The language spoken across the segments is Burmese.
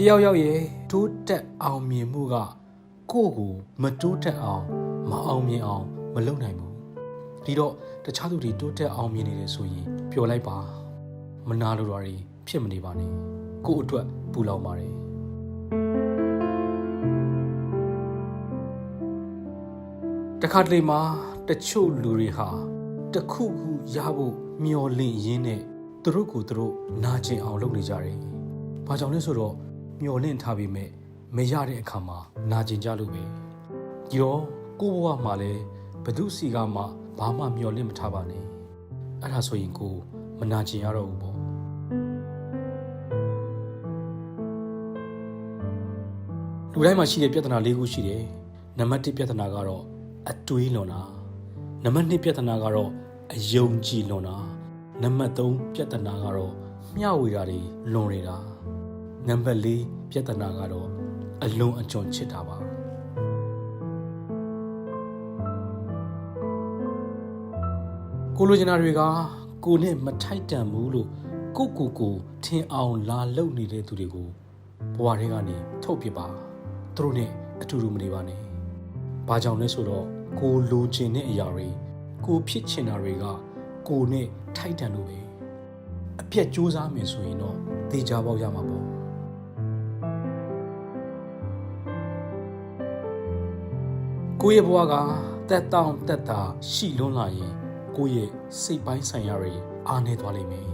တယောက်ယောက်ရဲ့တိုးတက်အောင်မြင်မှုကကိုယ့်ကိုမတိုးတက်အောင်မအောင်မြင်အောင်မလုပ်နိုင်ဘူးဒီတော့တခြားသူတွေတိုးတက်အောင်မြင်နေတယ်ဆိုရင်ပျော်လိုက်ပါမနာလိုတာတွေဖြစ်မနေပါနဲ့ကိုယ့်အတွက်ပူလောင်ပါတယ်တခါတလေမှာတချို့လူတွေဟာတစ်ခုခုရဖို့မျောလင့်ရင်းနဲ့သူတို့ကိုယ်သူတို့နာကျင်အောင်လုပ်နေကြတယ်။ဘာကြောင့်လဲဆိုတော့ မျောလင့်ထားပြီးမဲ့မရတဲ့အခါမှာနာကျင်ကြလို့ပဲ။ဒီတော့ကိုယ့်ဘဝမှာလည်းဘယ်သူစီကမှဘာမှမျောလင့်မထားပါနဲ့။အဲ့ဒါဆိုရင်ကိုယ်မနာကျင်ရတော့ဘူးပေါ့။လူတိုင်းမှာရှိတဲ့ပြဿနာ၄ခုရှိတယ်။နံပါတ်1ပြဿနာကတော့အတွေးလွန်တာ။နံပါတ်2ပြဿနာကတော့အယုံကြည်လွန်တာ။နံပါတ်3ပြဿနာကတော့မျှဝေတာတွေလွန်နေတာ။ နံပါတ်4ပြဿနာကတော့အလွန်အကျွံချစ်တာပါ။ကိုလိုချင်တာတွေကကိုနဲ့မထိုက်တန်ဘူးလို့ကိုကိုကိုထင်အောင်လာလုပ်နေတဲ့သူတွေကိုဘဝထဲကနေထုတ်ပြပါသူတို့နဲ့အတူတူမနေပါနဲ့ဘာကြောင့်လဲဆိုတော့ကိုလိုချင်တဲ့အရာတွေကိုဖြစ်ချင်တာတွေကကိုနဲ့ထိုက်တန်လို့ပဲအပြက်ကြိုးစားမယ်ဆိုရင်တော့တေချာပေါက်ရမှာပေါ့ ကိုယ့်ရဲ့ဘဝကတက်တောင့်တက်တာရှိလွန်းလာရင်ကိုယ့်ရဲ့စိတ်ပိုင်းဆိုင်ရာတွေအားနည်းသွားလိမ့်မယ်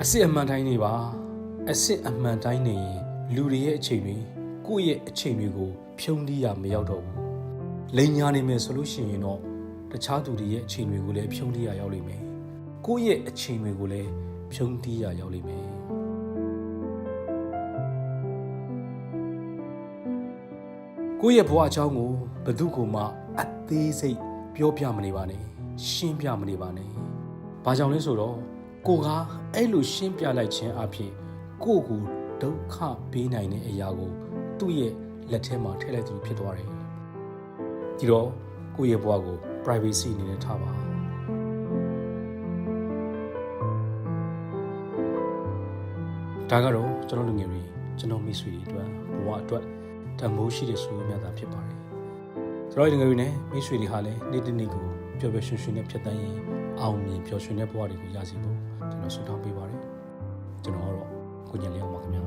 အစစ်အမှန်တိုင်းနေပါအစစ်အမှန်တိုင်းနေရင်လူတွေရဲ့အချိန်တွေကိုယ့်ရဲ့အချိန်တွေကို ဖြုံးတီးရမရောက်တော့ဘူးလိန်ညာနေမယ်ဆိုလို့ရှိရင်တော့တခြားသူတွေရဲ့အချိန်တွေကိုလည်းဖြုံးတီးရရောက်လိမ့်မယ်ကိုယ့်ရဲ့အချိန်တွေကိုလည်းဖြုံးတီးရရောက်လိမ့်မယ် ကိုယ့်ရဲ့ဘဝအကြောင်းကိုဘယ်သူကမှအသေးစိတ်ပြောပြမနေပါနဲ့ရှင်းပြမနေပါနဲ့ဘာကြောင့်လဲဆိုတော့ကိုကအဲ့လိုရှင်းပြလိုက်ခြင်းအဖြစ်ကိုယ့်ကိုဒုက္ခပေးနိုင်တဲ့အရာကို သူ့ရဲ့လက်ထဲမှာထည့်လိုက်သူဖြစ်သွားတယ်။ဒီတော့ကိုယ့်ရဲ့ဘဝကို privacy အနေနဲ့ထားပါ။ဒါကတော့ကျွန်တော်လူငယ်တွေကျွန်တော်မိတ်ဆွေတွေအတွက်ဘဝအတွက် တမိုးရှိတဲ့ဆိုရမြတာဖြစ်ပါတယ်။ကျွန်တော်ဒီငယ်တွေနဲ့မိတ်ဆွေတွေဟာလည်းနေ့တစ်နေ့ကိုပျော်ပျော်ရွှင်ရွှင်နဲ့ဖြတ်သန်းရင်အောင်မြင်ပျော်ရွှင်တဲ့ဘဝတွေကိုရစီဖို့ကျွန်တော်ဆုတောင်းပေးပါတယ်။ကျွန်တော်ကတော့ကိုညံလေးအောင်ပါခင်ဗျာ